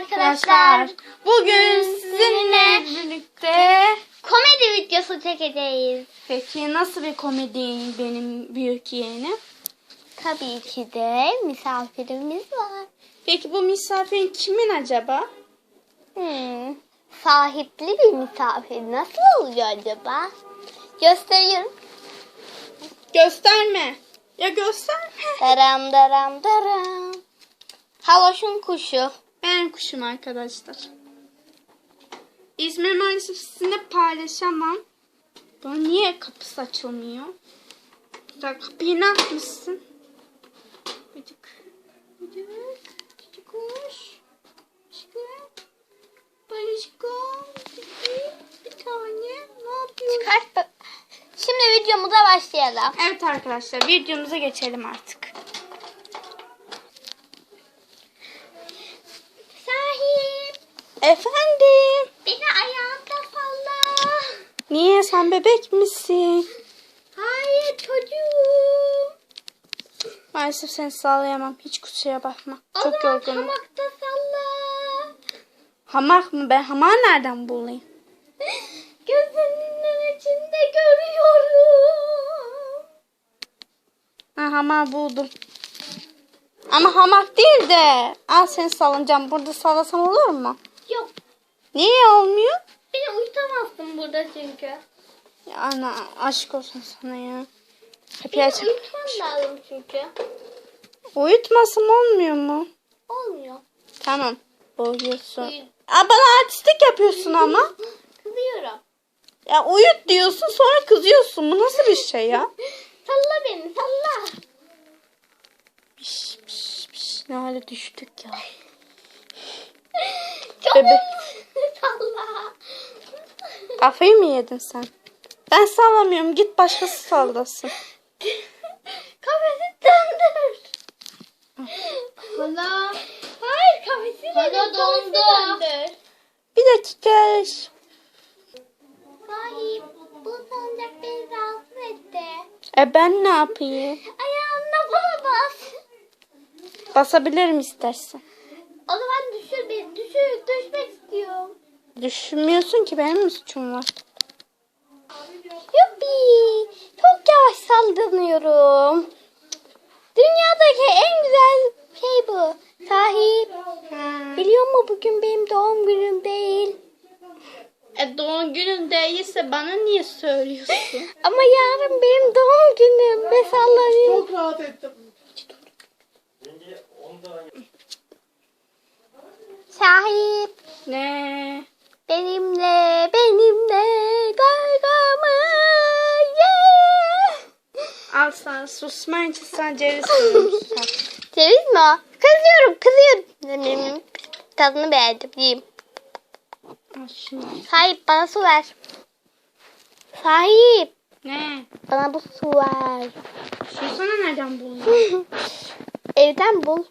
arkadaşlar. Bugün sizinle birlikte Komedi videosu çekeceğiz. peki nasıl bir komedi benim büyük yeğenim? Tabii ki de misafirimiz var. Peki bu misafirin kimin acaba? Hmm, sahipli bir misafir nasıl oluyor acaba? Gösteriyorum. Gösterme. Ya gösterme. Daram daram daram. Haloşun kuşu. Ben kuşum arkadaşlar. İzmir maalesef sizinle paylaşamam. Bana niye kapısı açılmıyor? Sen kapıyı ne yapmışsın? Bıcık. Bıcık. Bıcık kuş. Bıcık. Barışko. Bir tane. Ne yapıyorsun? Çıkart. Şimdi videomuza başlayalım. Evet arkadaşlar videomuza geçelim artık. Sahip. Efendim. Beni ayağımda salla. Niye sen bebek misin? Hayır çocuğum. Maalesef seni sağlayamam. Hiç kusura bakma. O Çok zaman yorgunum. hamakta salla. Hamak mı? Ben hamağı nereden bulayım? Gözünün içinde görüyorum. Ha hamağı buldum. Ama hamak değil de. Al seni salınacağım. Burada sallasam olur mu? Niye olmuyor? Beni uyutamazsın burada çünkü. Ya ana aşk olsun sana ya. Kapıyı Beni uyutman lazım çünkü. Uyutmasam olmuyor mu? Olmuyor. Tamam. Uyuyorsun. Uyu- Aa, bana artistik yapıyorsun ama. Kızıyorum. Ya uyut diyorsun sonra kızıyorsun. Bu nasıl bir şey ya? Salla beni salla. Piş piş piş. Ne hale düştük ya. Çok Bebek. Salla. Kafayı mı yedin sen? Ben sallamıyorum. Git başkası sallasın. Kafesi döndür. Hala. Hayır kafesi Hala dondu. Döndür. Bir dakika. Sahip bu sancak beni rahatsız etti. E ben ne yapayım? Ayağımla bana bas. Basabilirim istersen. O zaman düşür beni. Düşür. Düşmek istiyorum. Düşünmüyorsun ki benim mi suçum var? Yuppi. Çok yavaş sallanıyorum. Dünyadaki en güzel şey bu. Sahip. Biliyor musun bugün benim doğum günüm değil. E doğum günün değilse bana niye söylüyorsun? Ama yarın benim doğum günüm ve sallanıyorum. Çok rahat ettim. Sahip. ne? Benimle, benimle gaygamı ye. Al sana susmayınca sen ceviz sürüyorsun. Ceviz mi o? Kızıyorum, kızıyorum. Tadını beğendim, yiyeyim. Sahip bana su ver. Sahip Ne? bana bu su ver. Şu sana nereden buldun? Evden bul.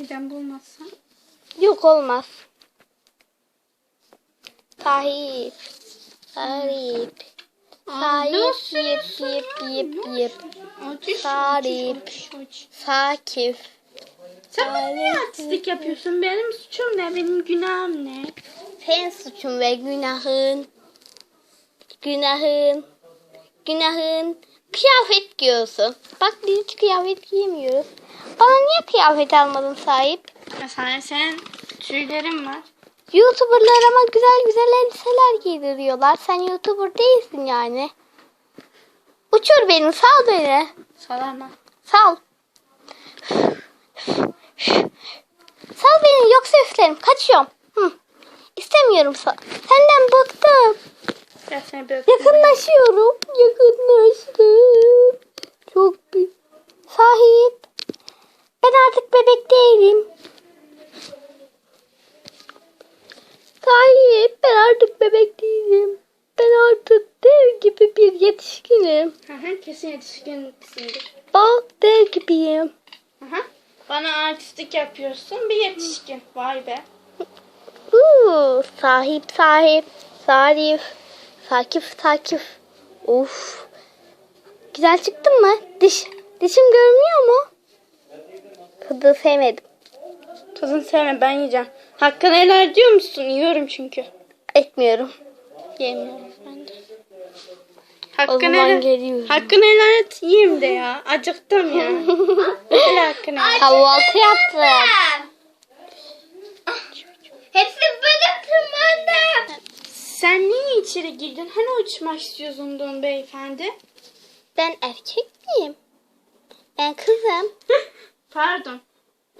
Neden bulmazsan? Yok olmaz. Sahip. Sahip. Sahip. Yip yip yip yip. Sarip. Sakif. Sen bana niye artistlik yapıyorsun? Benim suçum ne? Benim günahım ne? Senin suçun ve günahın. Günahın. Günahın. Kıyafet giyiyorsun. Bak biz hiç kıyafet giyemiyoruz. Bana niye kıyafet almadın sahip? Ya sen, tüylerin var. Youtuberlar ama güzel güzel elbiseler giydiriyorlar. Sen Youtuber değilsin yani. Uçur beni, sal beni. Salama. Sal. Sal beni yoksa üflerim. Kaçıyorum. Hı. İstemiyorum sal. Senden bıktım. Bir öpeyim. Yakınlaşıyorum. Yakınlaştım. Çok bir. Sahip. Ben artık bebek değilim. Sahip. Ben artık bebek değilim. Ben artık dev gibi bir yetişkinim. Hı hı, kesin yetişkinsindir. Bak dev gibiyim. Hı hı. Bana artistlik yapıyorsun bir yetişkin. Vay be. Uuu, sahip sahip. Sarif. Sakif sakif. Uf. Güzel çıktın mı? Diş, dişim görünüyor mu? Tadı sevmedim. Tadını sevme ben yiyeceğim. Hakkını helal diyor musun? Yiyorum çünkü. Etmiyorum. Yemiyorum ben de. Hakkını helal, geliyorum. hakkını helal et yiyeyim de ya. Acıktım ya. helal hakkını. Kahvaltı yaptım. Hepsi benim tırmandım. Sen niye içeri girdin? Hani uçmak istiyordun beyefendi? Ben erkek miyim? Ben kızım. Pardon.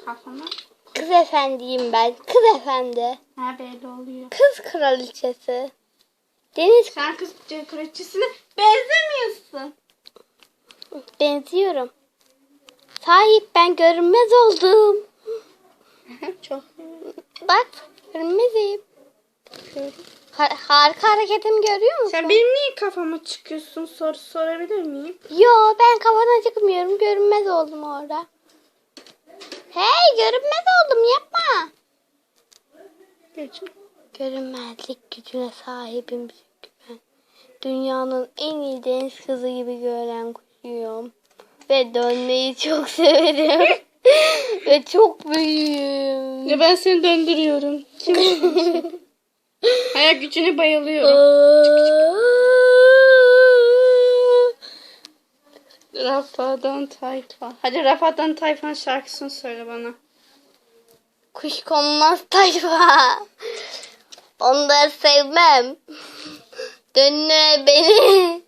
Kafama. Kız efendiyim ben. Kız efendi. Ha belli oluyor. Kız kraliçesi. Deniz Sen kız kraliçesine benzemiyorsun. benziyorum. Sahip ben görünmez oldum. Çok. Bak görünmezim. Ha- harika hareketimi görüyor musun? Sen benim niye kafama çıkıyorsun? Soru sorabilir miyim? Yo ben kafana çıkmıyorum. Görünmez oldum orada. Hey görünmez oldum yapma. Geçin. Görünmezlik gücüne sahibim çünkü ben. Dünyanın en iyi deniz kızı gibi gören kuşuyum. Ve dönmeyi çok severim. Ve çok büyüğüm. Ya ben seni döndürüyorum. Kim? Ayak gücüne bayılıyorum. Rafadan Tayfa. Hadi Rafadan Tayfa'nın şarkısını söyle bana. Kuş konmaz tayfa. Onları sevmem. Dönme beni.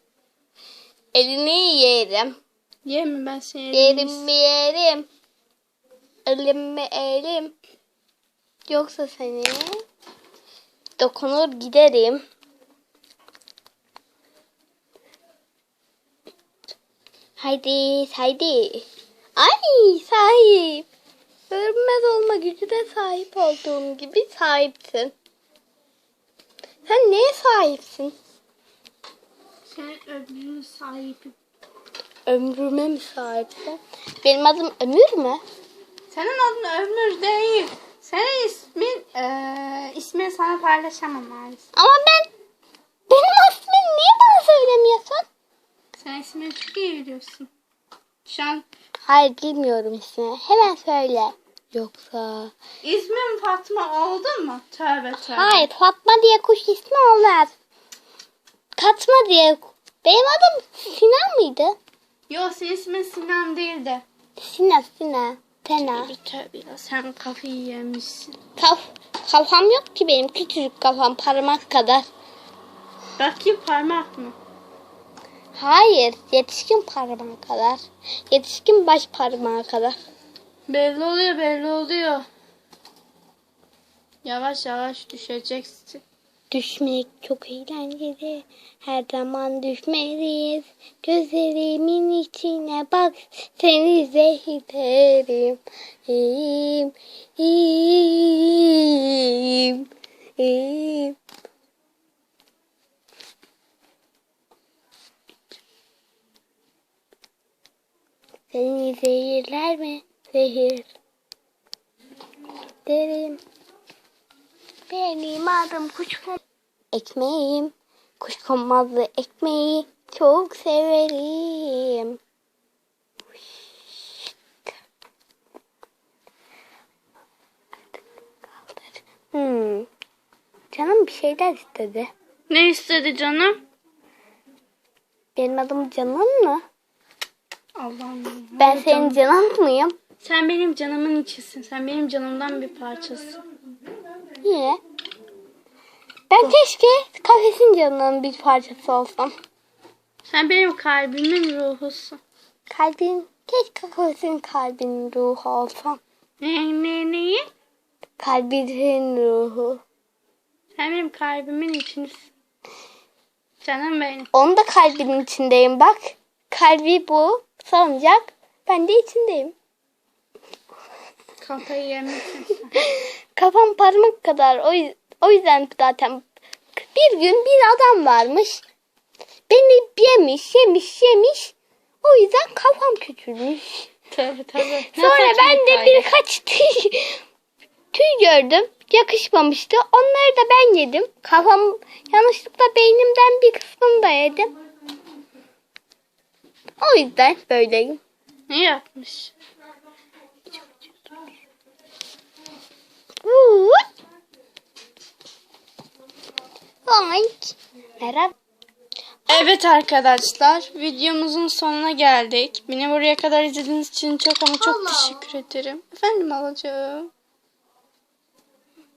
Elini yerim. Yeme ben seni. Yerim mi yerim. Elim mi elim. Yoksa seni dokunur giderim. Haydi haydi. Ay sahip. Görünmez olma gücüne sahip olduğum gibi sahipsin. Sahipsin? Sen öbürünün sahibi. Ömrüme mi sahipsin? Benim adım Ömür mü? Senin adın Ömür değil. Senin ismin, eee ismini sana paylaşamam maalesef. Ama ben benim aslımı niye bana söylemiyorsun? Sen ismini çok iyi biliyorsun. Şu an Hayır bilmiyorum ismini. Hemen söyle. Yoksa... ismin Fatma oldu mu? Tövbe tövbe. Hayır Fatma diye kuş ismi olmaz. Katma diye... Benim adım Sinan mıydı? Yok senin ismin Sinan değil de. Sinan Sinan. Sena. Tövbe tövbe ya, sen kafayı yemişsin. Kaf, kafam yok ki benim. Küçücük kafam parmak kadar. Bakayım parmak mı? Hayır yetişkin parmağı kadar. Yetişkin baş parmağı kadar. Belli oluyor belli oluyor. Yavaş yavaş düşeceksin. Düşmek çok eğlenceli. Her zaman düşmeliyiz. Gözlerimin içine bak. Seni zehirlerim. İyiyim. İyiyim. İyiyim. Seni zehirler mi? Zehir. Derim. Benim adım kuşkon. Ekmeğim. Kuşkonmazlı ekmeği çok severim. Hmm. Canım bir şeyler istedi. Ne istedi canım? Benim adım Canan mı? Allah'ım. Ben senin Canan mıyım? Sen benim canımın içisin. Sen benim canımdan bir parçasın. Niye? Ben keşke kafesin canının bir parçası olsam. Sen benim kalbimin ruhusun. Kalbin, keşke kafesin kalbinin ruhu olsam. Ne ne neyi? Kalbinin ruhu. Sen benim kalbimin içindesin. Canım benim. Onun da kalbinin içindeyim bak. Kalbi bu. Salıncak. Ben de içindeyim. Kafayı yemişsin. Kafam parmak kadar. O, o yüzden zaten bir gün bir adam varmış. Beni yemiş, yemiş, yemiş. O yüzden kafam küçülmüş. Tabii tabii. Ne Sonra ben de hikaye. birkaç tüy, tüy gördüm. Yakışmamıştı. Onları da ben yedim. Kafam yanlışlıkla beynimden bir kısmını da yedim. O yüzden böyleyim. Ne yapmış? Uuu. Boink. Merhaba. Evet arkadaşlar videomuzun sonuna geldik. Beni buraya kadar izlediğiniz için çok ama çok teşekkür ederim. Efendim alacağım.